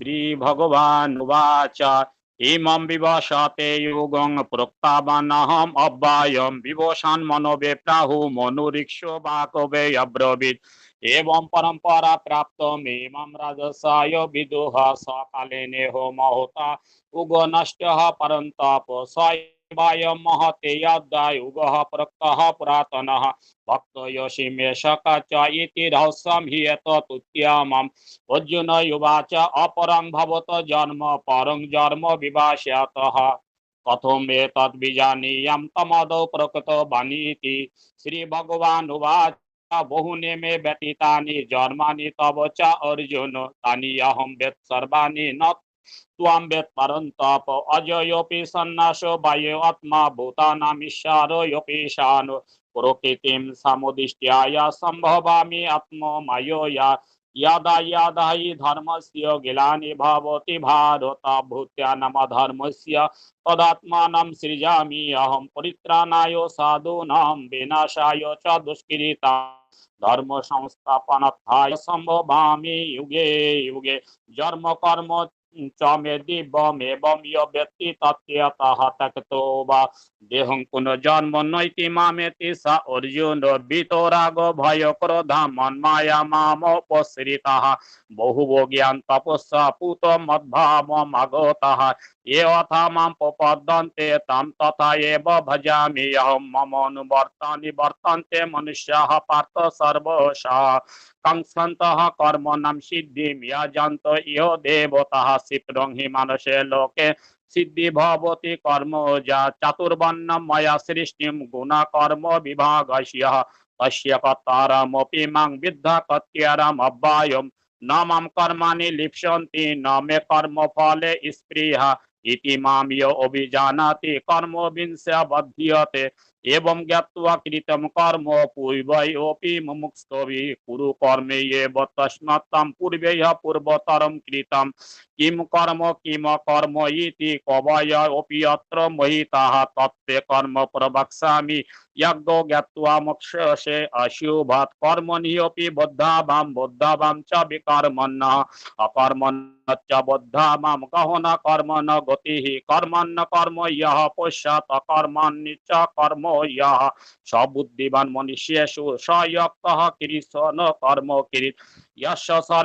श्रीभगवानुवाच इमं विवशते युगं प्रोक्तावानहम् अव्ययं विवशान् मनोवे प्राहु मनुरीक्षो वाकवे अब्रवीत् एवं परम्परा प्राप्तमेमं राजसाय विदुः सकाले नेहो महोता उगो नष्टः परन्तप स वाय महते यद्दायुगः प्रक्तः पुरातनः भक्तयशिमेशका च इति रहस्यं हि एतत्तुत्यमम् अर्जुन युवाच अपरं भवत जन्म परं जन्म विभाष्यतः कथम् एतद्विजानीयं तमदौ प्रकृतवानीति श्रीभगवानुवाच बहुनि मे व्यतीतानि जन्मानि तव च अर्जुन तानि अहं वेत् सर्वाणि न त्वां वेत् परन्तप अजयोऽपि सन्नासो वायो आत्मा भूतानामीश्वरोऽपि शानो प्रकृतिं समुदिष्ट्याय सम्भवामि आत्ममयोया यदा यदा हि धर्मस्य गिलानि भवति भारत भूत्या नाम धर्मस्य तदात्मानं सृजामि अहं परित्राणाय साधूनां विनाशाय च दुष्कृता धर्म संस्थापनार्थाय सम्भवामि युगे युगे जन्म कर्म চমেদি বমেবম ইয়বেতি তত্যতহ তক্তোবা দেহং পুনর্জন্ম নৈতি মামেতি সা অর্জুন বিতরাগ ভয় ক্রোধ মন্মায়া মাম উপশ্রিতঃ বহু জ্ঞান তপস্যা পুত মদ্ভাম আগতঃ এথামাম তাম তথা এব ভজামি অহম মম অনুবর্তানি বর্তন্তে মনুষ্যঃ পার্থ সর্বশ কংসন্তঃ কর্ম নাম সিদ্ধিম ইয়াজন্ত ইহ দেবতাঃ ক্ষিপ্রং হি মানসে লোকে সিদ্ধি ভবতি কর্ম যা চাতুর্বর্ণ ময়া সৃষ্টি গুণা কর্ম বিভাগ তস্য কর্তারমপি মাং বিদ্ধা কত্যরম অব্বায়ম ন মাম কর্মাণি লিপসন্তি ন মে কর্ম ফলে স্পৃহা ইতিমামীয় অভিজানাতে কর্মবিংশাবধ্যতে এবং জ্ঞাত্বা কৃতম কর্ম পূর্বৈপি মুমুক্ষভি কুরু কর্মে এব তস্মাত্তম পূর্বেহ পূর্বতরম কৃতম কিম কর্ম কিম কর্ম ইতি কবয় অপিয়ত্র মহি তাহা তত্ত্বে কর্ম প্রবক্ষামি যজ্ঞ জ্ঞাত্বা মোক্ষসে অশুভৎ কর্মণি অপি বদ্ধাভাম বদ্ধাভাম চ বিকর্মণ অকর্মণ চ বদ্ধামাম গহন কর্মণ গতিঃ কর্মণ কর্ম ইহ পশ্যাত চ কর্ম ইহ মনীষেষু সয়ক্ত কৃষণ কর্ম কৃত स यक्तः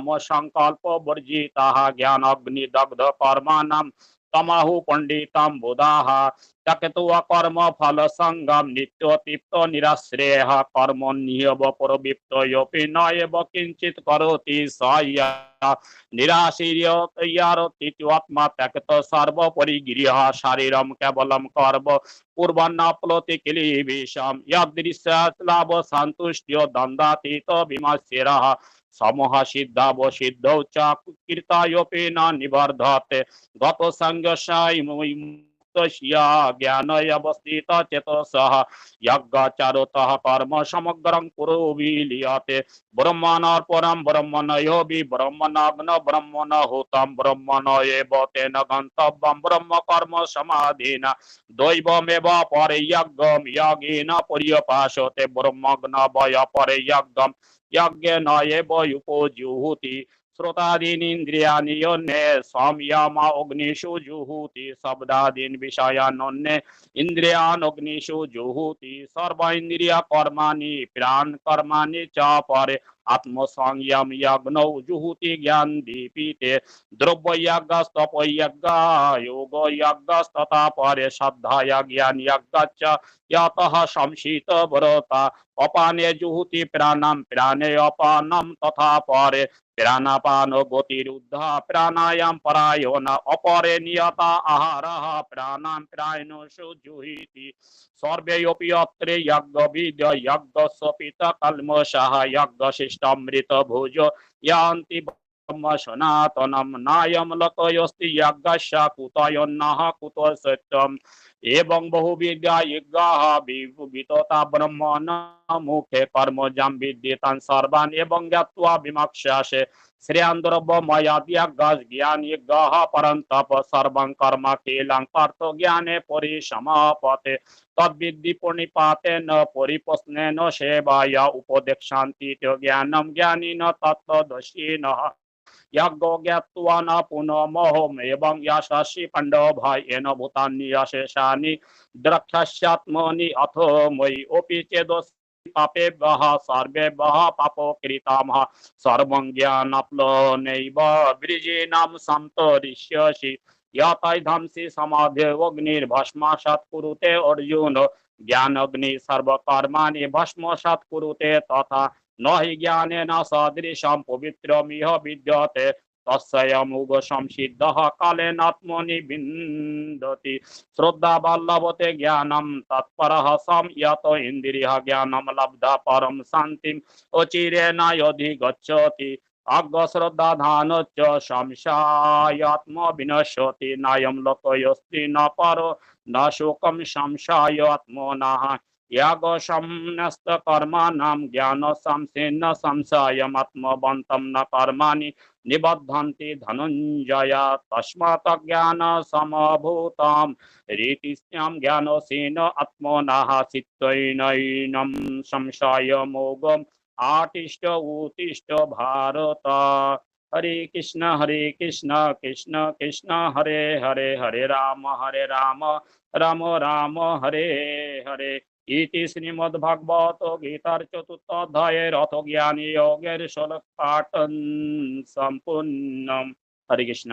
कृष्ण कर्म कृत् यस्य তমাহু পণ্ডিতম বুধাহ চকেতু অকর্ম ফল সঙ্গম নিত্য তৃপ্ত নিরশ্রেহ কর্ম নিহব প্রবৃপ্ত ইপি নব কিঞ্চিত করতি সয়া সর্বোপরি গৃহ শারীরম কেবলম কর্ম কিলিবিষম ইয়দৃশ্য লাভ সন্তুষ্ট দ্বন্দ্বাতীত سم سیدا و سو چاطی نہ তস্যা জ্ঞানয় অবস্থিত চেতসহ যজ্ঞচারুতঃ কর্ম সমগ্রং পুরোবিলিয়তে ব্রহ্মণর পরম ব্রহ্মণয় বি ব্রহ্মণগ্ন ব্রহ্মণ হুতম ব্রহ্মণ এব তেন গন্তব্যম ব্রহ্ম কর্ম সমাধীন দৈবমেব পরে যজ্ঞম যজ্ঞেন পরিয়পাশতে ব্রহ্মগ্ন বয় পরে যজ্ঞম যজ্ঞেন এব উপজুহুতি سروتادینیندریانیوں نے سامیاما اگنیشو جوہوتی سبدادین وشایانوں نے اندریان اگنیشو جوہوتی سرواندریا کرمانی আত্মসংযম যজ্ঞ জুহুতি জ্ঞান দীপিতে দ্রব্য যজ্ঞ স্তপ যজ্ঞ যোগ যজ্ঞ তথা পরে শ্রদ্ধায় জ্ঞান যজ্ঞ যত সংশীত ব্রতা, অপানে জুহুতি প্রাণাম, প্রাণে অপানম, তথা পরে প্রাণাপান গতিরুদ্ধ প্রাণায়াম পরায়ণ, অপরে নিয়তা আহার প্রাণাম প্রায়ণ সুজুহিতি সর্বে অপি অত্রে যজ্ঞবিদ যজ্ঞ সপিত কলমশাহ যজ্ঞ यज्ञशिष्टामृत भुज यान्ति ब्रह्म सनातनं नायं लतयोस्ति यज्ञस्य कुतयोन्नः कुतो सत्यम् بہت برم نکم جب تن سروان او جاتی میگ جان یارت جانے پریشم پتے تھی نریپشن سیوا یا جان جان تشین यज्ञो ज्ञात्वा न पुनमोहमेवं यशस्वी पाण्डवभयेन भूतानि अशेषानि द्रक्षस्यात्मनि अथो मयि चेदोऽस्ति पापेभ्यः सर्वेभ्यः पापो कृतामः सर्वं ज्ञानाप्लनैव वृजीनां सन्तरिष्यसि यतैधंसि समाधिर्वग्निर्भस्माशात् कुरुते নহি জ্ঞানে, না সদৃশম পবিত্রমিহ বিদ্যতে। তস্যয়মুগ সংসিদ্ধ কালে নাত্মনি বিন্দতি। শ্রদ্ধা বল্লভতে জ্ঞানম, তৎপর সম ইয়ত ইন্দ্রিয় জ্ঞানম লব্ধা পরম শান্তিম। অচিরে নায়ধি গচ্ছতি। অজ্ঞ শ্রদ্ধা ধান সংশায়াত্ম বিনশতি নায়ম লোকয়স্তি ন পর, ন শোকম সংশায়াত্ম নাহা शोकं संशयात्मनः यागसंन्यस्तकर्माणां ज्ञानसंसेन संशयमात्मवन्तं न कर्माणि निबद्धन्ति धनुञ्जय तस्मात् ज्ञानसमभूतं रीतिस्यां ज्ञानसेन आत्मनः चित्तैनैनं संशयमोगम् आतिष्ठ उत्तिष्ठ भारत हरे कृष्ण हरे कृष्ण कृष्ण कृष्ण हरे हरे हरे राम हरे राम राम राम हरे हरे ইতি শ্রীমদ ভাগবত গীতার চতুর্থ অধ্যায়ে রথ জ্ঞানী যোগের শ্লোক পাঠন সম্পূর্ণ হরে কৃষ্ণ